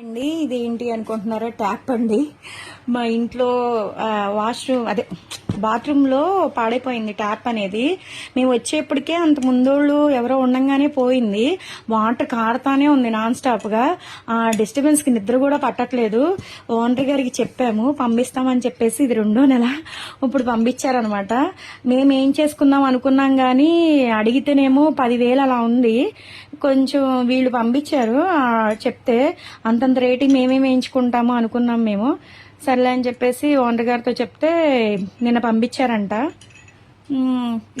అండి. ఇది ఏంటి అనుకుంటున్నారా ట్యాప్ అండి. మా ఇంట్లో వాష్రూమ్ అదే బాత్రూంలో పాడైపోయింది ట్యాప్ అనేది. మేము వచ్చేప్పటికే అంత ముందోళ్ళు ఎవరో ఉండంగానే పోయింది. వాటర్ కారుతానే ఉంది నాన్ స్టాప్గా ఆ డిస్టర్బెన్స్కి నిద్ర కూడా పట్టట్లేదు. ఓనర్ గారికి చెప్పాము పంపిస్తామని చెప్పేసి ఇది రెండో నెల ఇప్పుడు పంపించారనమాట. మేము ఏం చేసుకుందాం అనుకున్నాం కానీ అడిగితేనేమో పదివేలు అలా ఉంది. కొంచెం వీళ్ళు పంపించారు చెప్తే అంతంత రేటింగ్ మేమే వేయించుకుంటాము అనుకున్నాం మేము. సర్లే అని చెప్పేసి ఓనర్ గారితో చెప్తే నిన్న పంపించారంట.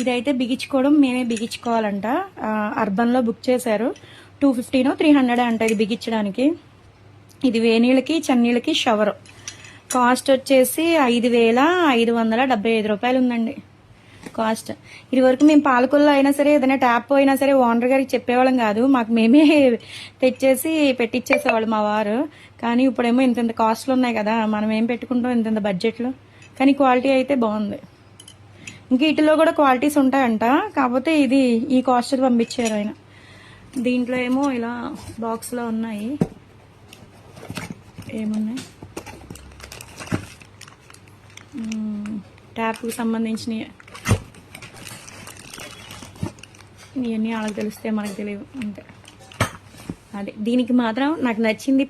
ఇదైతే బిగించుకోవడం మేమే బిగించుకోవాలంట. అర్బన్లో బుక్ చేశారు. టూ ఫిఫ్టీనో త్రీ హండ్రెడ్ అంట ఇది బిగించడానికి. ఇది వేనీళ్ళకి చన్నీళ్ళకి షవర్. కాస్ట్ వచ్చేసి ఐదు వేల ఐదు వందల డెబ్బై ఐదు రూపాయలు ఉందండి కాస్ట్. ఇది వరకు మేము పాలకొల్లో అయినా సరే ఏదైనా ట్యాప్ అయినా సరే ఓనర్ గారికి చెప్పేవాళ్ళం కాదు. మాకు మేమే తెచ్చేసి పెట్టించేసేవాళ్ళు మా వారు. కానీ ఇప్పుడేమో ఇంత ఇంత కాస్ట్లు ఉన్నాయి కదా మనం ఏం పెట్టుకుంటాం ఇంత ఇంత బడ్జెట్లో. కానీ క్వాలిటీ అయితే బాగుంది. ఇంకా వీటిలో కూడా క్వాలిటీస్ ఉంటాయంట. కాకపోతే ఇది ఈ కాస్ట్ పంపించారు ఆయన. దీంట్లో ఏమో ఇలా బాక్స్లో ఉన్నాయి. ఏమున్నాయి? ట్యాప్కి సంబంధించినవి ఇవన్నీ వాళ్ళకి తెలిస్తే మనకు తెలియదు అంతే. అదే దీనికి మాత్రం నాకు నచ్చింది